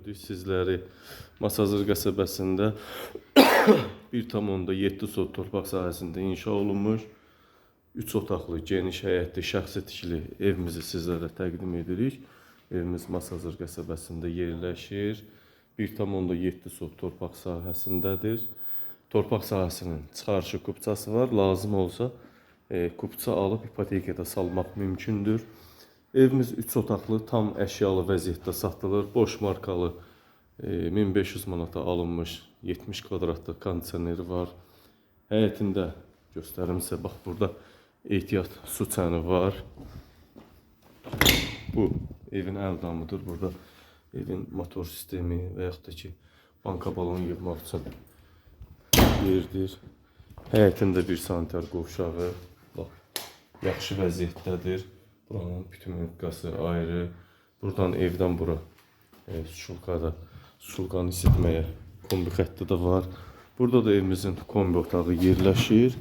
gördük sizləri Masazır qəsəbəsində 1.7 sot torpaq sahəsində inşa olunmuş 3 otaqlı, geniş həyətli, şəxsi tikili evimizi sizlərə təqdim edirik. Evimiz Masazır qəsəbəsində yerləşir. 1.7 sot torpaq sahəsindədir. Torpaq sahəsinin çıxarışı kupçası var. Lazım olsa e, kupça alıb ipotekada salmaq mümkündür. Evimiz 3 otaqlı, tam əşyalı vəziyyətdə satılır. Boş markalı e, 1500 manata alınmış 70 kvadratlıq kondisioneri var. Həyətində göstərim sizə bax burada ehtiyat su çəni var. Bu evin əldamıdır. Burada evin motor sistemi və yaxud da ki banka balonu yığmaq üçün yerdir. Həyətində bir sanitar qovşağı bax yaxşı vəziyyətdədir. Buranın bütün mövqəsi ayrı. Buradan evdən bura e, şulkada şulkanı isitməyə kombi xətti də var. Burada da evimizin kombi otağı yerləşir.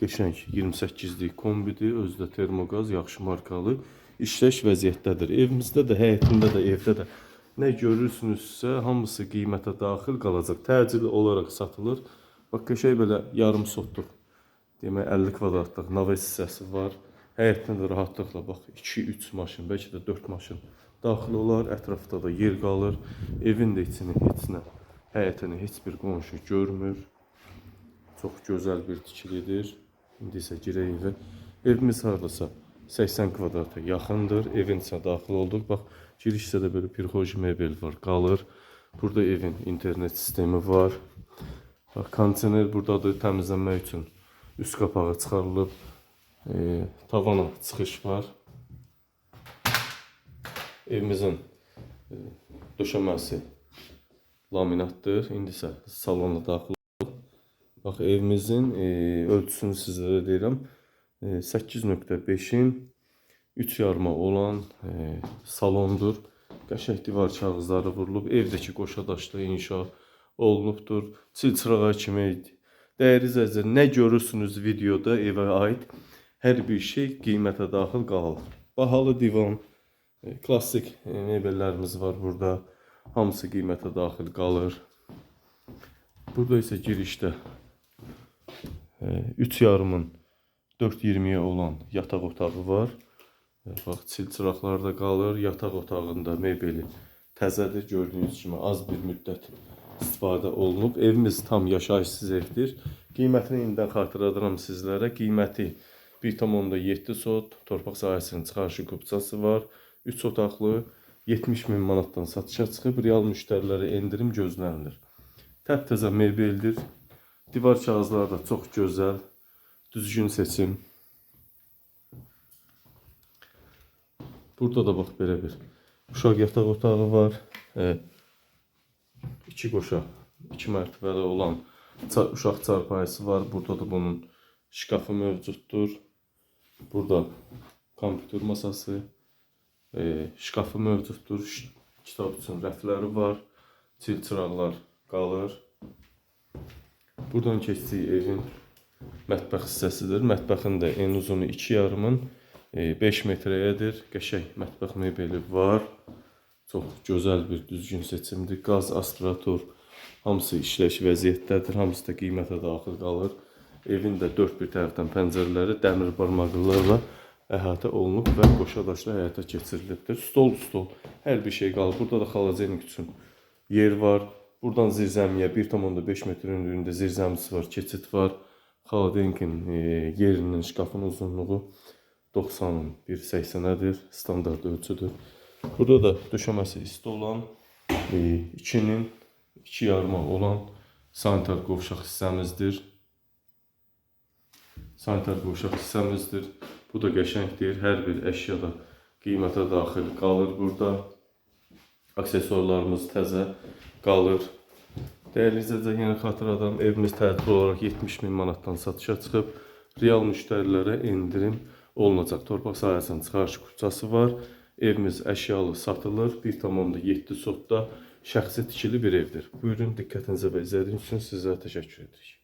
Qəşəng 28-lik kombidir. Özü də termoqaz, yaxşı markalı, işləş vəziyyətdədir. Evimizdə də, həyətində də, evdə də nə görürsünüzsə, hamısı qiymətə daxil qalacaq. Təcili olaraq satılır. Bax qəşəng belə yarım sotluq. Demək 50 kvadratlıq naves hissəsi var. Həyətdə də rahatlıqla bax 2-3 maşın, bəlkə də 4 maşın daxil olar. Ətrafda da yer qalır. Evin də içini heç nə, həyətini heç bir qonşu görmür. Çox gözəl bir tikilidir. İndi isə girək evə. Evimiz hardasa 80 kvadrata yaxındır. Evin içinə daxil olduq. Bax, giriş hissədə belə pirxoji mebel var, qalır. Burada evin internet sistemi var. Bax, kondisioner buradadır təmizlənmək üçün. Üst qapağı çıxarılıb. E, tavana çıxış var. Evimizin e, döşəməsi laminatdır. İndi isə salona daxil Bax evimizin e, ölçüsünü sizlərə deyirəm. E, 8.5-in 3 yarıma olan e, salondur. Qəşəng divar kağızları vurulub. Evdəki qoşa daşlı inşa olunubdur. Çilçırağa kimi dəyərli izləyicilər nə görürsünüz videoda evə aid hər bir şey qiymətə daxil qalır. Bahalı divan, e, klassik e, mebellərimiz var burada. Hamısı qiymətə daxil qalır. Burada isə girişdə 3 yarımın 4.20'ye olan yataq otağı var. E, Bax, çil çıraqlar da qalır. Yataq otağında mebeli təzədir. Gördüyünüz kimi az bir müddət istifadə olunub. Evimiz tam yaşayışsız evdir. Qiymətini indidən xatırladıram sizlərə. Qiyməti 1.7 sot, torpaq sahəsinin çıxarışı kupçası var. 3 otaqlı 70 min manatdan satışa çıxıb. Real müştərilərə endirim gözlənilir. Təptəzə mebeldir. Divar kağızları da çox gözəl, düzgün seçim. Burada da bax belə bir uşaq yataq otağı var. E, iki qoşa, iki mərtəbəli olan uşaq çarpayısı var. Burada da bunun şkafı mövcuddur. Burada kompüter masası, e, şkafı mövcuddur. Kitab üçün rəfləri var. Çil çıraqlar qalır. Buradan keçdiyi evin mətbəx hissəsidir. Mətbəxin də en uzunu 2 yarımın 5 metrəyədir. Qəşəng mətbəx mebeli var. Çox gözəl bir düzgün seçimdir. Qaz, aspirator hamısı işləş vəziyyətdədir. Hamısı da qiymətə daxil qalır. Evin də dörd bir tərəfdən pəncərələri dəmir barmaqlılarla əhatə olunub və qoşa daşla həyata keçirilibdir. Stol, stol, hər bir şey qalır. Burada da xaladenik üçün yer var. Buradan zirzəmiyə 1,5 metr hündürlüyündə zirzəmisi var, keçid var. Xaladenkin e, yerinin, şkafın uzunluğu 90-ın 1.80-ədir, standart ölçüdür. Burada da döşəməsi isti olan, e, 2-nin 2 yarıma olan sanitar qovşaq hissəmizdir. Sanitar qovşaq hissəmizdir. Bu da qəşəngdir. Hər bir əşya da qiymətə daxil qalır burada. Aksesuarlarımız təzə qalır. Dəyərli izləyicilər, yenə xatırladım, evimiz tədbir olaraq 70 min manatdan satışa çıxıb. Real müştərilərə endirim olunacaq. Torpaq sahəsinin çıxarış kupçası var. Evimiz əşyalı satılır. 1,7 sotda şəxsi tikili bir evdir. Buyurun diqqətinizə və izlədiyiniz üçün sizə təşəkkür edirik.